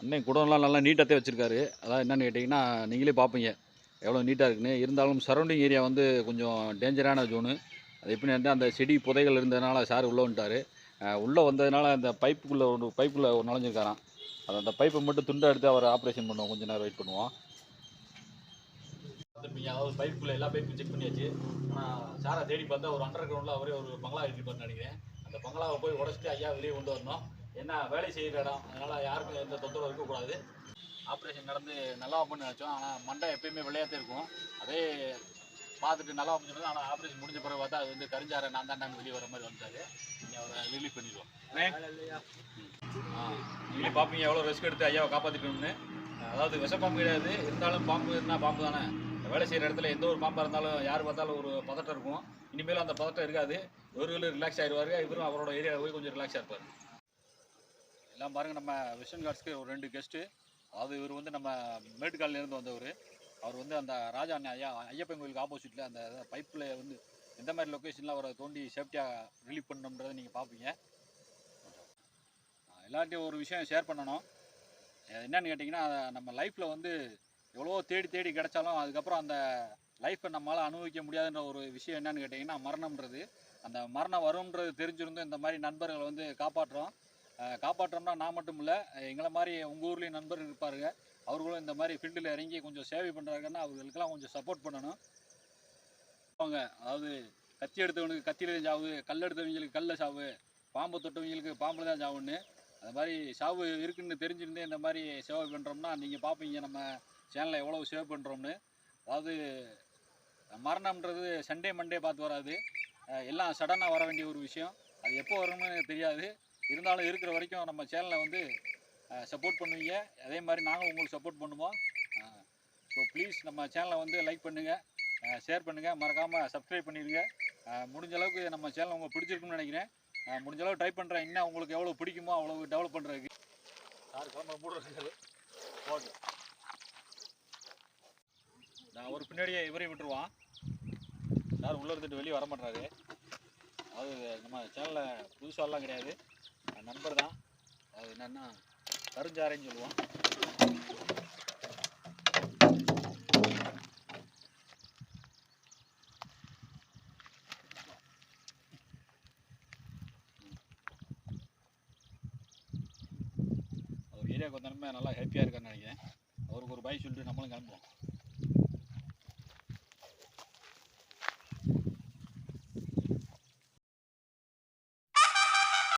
அண்ணன் குடம்லாம் நல்லா நீட்டாகத்தே வச்சுருக்காரு. அதான் என்னென்னு கேட்டிங்கன்னா நீங்களே பார்ப்பீங்க எவ்வளோ நீட்டாக இருக்குன்னு. இருந்தாலும் சரௌண்டிங் ஏரியா வந்து கொஞ்சம் டேஞ்சரான ஜோனு அது எப்படின்னு அந்த செடி புதைகள் இருந்ததுனால சார் உள்ளே வந்துட்டார். உள்ளே வந்ததுனால அந்த பைப்புக்குள்ளே ஒரு பைப்புக்குள்ளே ஒரு நுழைஞ்சிருக்காராம். அது அந்த பைப்பை மட்டும் துண்டை எடுத்து அவர் ஆப்ரேஷன் பண்ணுவோம். கொஞ்சம் நேரம் வெயிட் பண்ணுவோம். பார்த்துருப்பீங்க அதாவது பைப்புக்குள்ளே எல்லா பைப்பும் செக் பண்ணியாச்சு. ஆனால் சாரை தேடி பார்த்தா ஒரு அண்டர் கிரவுண்டில் அவரே ஒரு பங்களா கட்டிருப்பாருன்னு நினைக்கிறேன். அந்த பங்களாவை போய் உடச்சிட்டு ஐயா வெளியே கொண்டு வரணும். என்ன வேலை செய்கிற இடம்? அதனால் யாருக்கும் எந்த தொந்தரவு இருக்கக்கூடாது. ஆப்ரேஷன் நடந்து நல்லா பண்ணி நினச்சோம். ஆனால் மண்டை எப்பயுமே விளையாட்டே இருக்கும். அதே பார்த்துட்டு நல்லா முடிஞ்சது ஆனால் ஆப்ரேஷன் முடிஞ்ச பிறகு பார்த்தா அது வந்து கரிஞ்சார நான் தான் வெளியே வர மாதிரி வந்துட்டாரு. நீங்கள் அவரை ரிலீவ் பண்ணிடுவோம். ஆ. நீங்களே பார்ப்பீங்க எவ்வளோ ரிஸ்க் எடுத்து ஐயாவை காப்பாற்றிக்கணும்னு அதாவது விஷப்பாம்பு கிடையாது. இருந்தாலும் பாம்பு இருந்தால் பாம்பு தானே. வேலை செய்கிற இடத்துல எந்த ஒரு பாம்பாக இருந்தாலும் யார் பார்த்தாலும் ஒரு பதட்டம் இருக்கும். இனிமேல் அந்த பதட்டம் இருக்காது. இவர்களும் ரிலாக்ஸ் ஆயிடுவாரு இவரும் அவரோட ஏரியாவில் போய் கொஞ்சம் ரிலாக்ஸாக இருப்பார். எல்லாம் பாருங்கள் நம்ம வெஸ்டர்ன் கார்ட்ஸ்க்கு ஒரு ரெண்டு கெஸ்ட்டு அதாவது இவர் வந்து நம்ம மேட்டுக்காலிலேருந்து வந்தவர். அவர் வந்து அந்த ராஜா அண்ணன் ஐயா ஐயப்பன் கோயிலுக்கு ஆப்போசிட்டில் அந்த பைப்பில் வந்து எந்த மாதிரி லொக்கேஷனில் அவரை தோண்டி சேஃப்டியாக ரிலீவ் பண்ணணுன்றதை நீங்கள் பார்ப்பீங்க எல்லார்ட்டையும் ஒரு விஷயம் ஷேர் பண்ணணும். என்னன்னு கேட்டிங்கன்னா நம்ம லைஃப்பில் வந்து எவ்வளோ தேடி தேடி கிடைச்சாலும் அதுக்கப்புறம் அந்த லைஃப்பை நம்மளால் அனுபவிக்க முடியாதுன்ற ஒரு விஷயம் என்னன்னு கேட்டிங்கன்னா மரணம்ன்றது. அந்த மரணம் வரும்ன்றது தெரிஞ்சிருந்தும் இந்த மாதிரி நண்பர்களை வந்து காப்பாற்றுறோம் காப்பாற்றோம்னா நான் மட்டும் இல்லை எங்களை மாதிரி உங்கள் ஊர்லேயும் நண்பர் இருப்பாருங்க. அவர்களும் இந்த மாதிரி ஃபீல்டில் இறங்கி கொஞ்சம் சேவை பண்ணுறாங்கன்னா அவர்களுக்கெல்லாம் கொஞ்சம் சப்போர்ட் பண்ணணும். அவங்க அதாவது கத்தி எடுத்தவனுக்கு கத்தியில சாவு கல் எடுத்தவங்களுக்கு கல்ல சாவு பாம்பு தொட்டவங்களுக்கு பாம்பில் தான் சாவுன்னு. அது மாதிரி சாவு இருக்குன்னு தெரிஞ்சிருந்தே இந்த மாதிரி சேவை பண்ணுறோம்னா நீங்கள் பார்ப்பீங்க நம்ம சேனலில் எவ்வளோ சேவ் பண்ணுறோம்னு அதாவது மரணம்ன்றது சண்டே மண்டே பார்த்து வராது. எல்லாம் சடனாக வர வேண்டிய ஒரு விஷயம். அது எப்போ வரும்னு தெரியாது. இருந்தாலும் இருக்கிற வரைக்கும் நம்ம சேனலை வந்து சப்போர்ட் பண்ணுவீங்க. அதே மாதிரி நாங்களும் உங்களுக்கு சப்போர்ட் பண்ணுவோம். ஸோ ப்ளீஸ் நம்ம சேனலை வந்து லைக் பண்ணுங்கள் ஷேர் பண்ணுங்கள் மறக்காமல் சப்ஸ்கிரைப் பண்ணிடுங்க. முடிஞ்ச அளவுக்கு நம்ம சேனல் உங்களுக்கு பிடிச்சிருக்குன்னு நினைக்கிறேன். முடிஞ்ச அளவு ட்ரை பண்ணுறேன் இன்னும் உங்களுக்கு எவ்வளோ பிடிக்குமோ அவ்வளோ டெவலப் பண்ணுறதுக்கு சார் கிளம்ப மூடுறது ஓகே நான் ஒரு பின்னாடியே இவரையும் விட்டுருவான். யார் உள்ளே இருந்துட்டு வெளியே வர மாட்டாரு அது நம்ம சேனலில் புதுசாலாம் கிடையாது. நண்பர் தான். அது என்னென்னா கருஞ்சாரைன்னு சொல்லுவோம். அவர் ஏரியாவுக்கு வந்தாலுமே நல்லா ஹாப்பியாக இருக்கான்னு நினைக்கிறேன். அவருக்கு ஒரு பாய் சொல்லிட்டு நம்மளும் கிளம்புவோம்.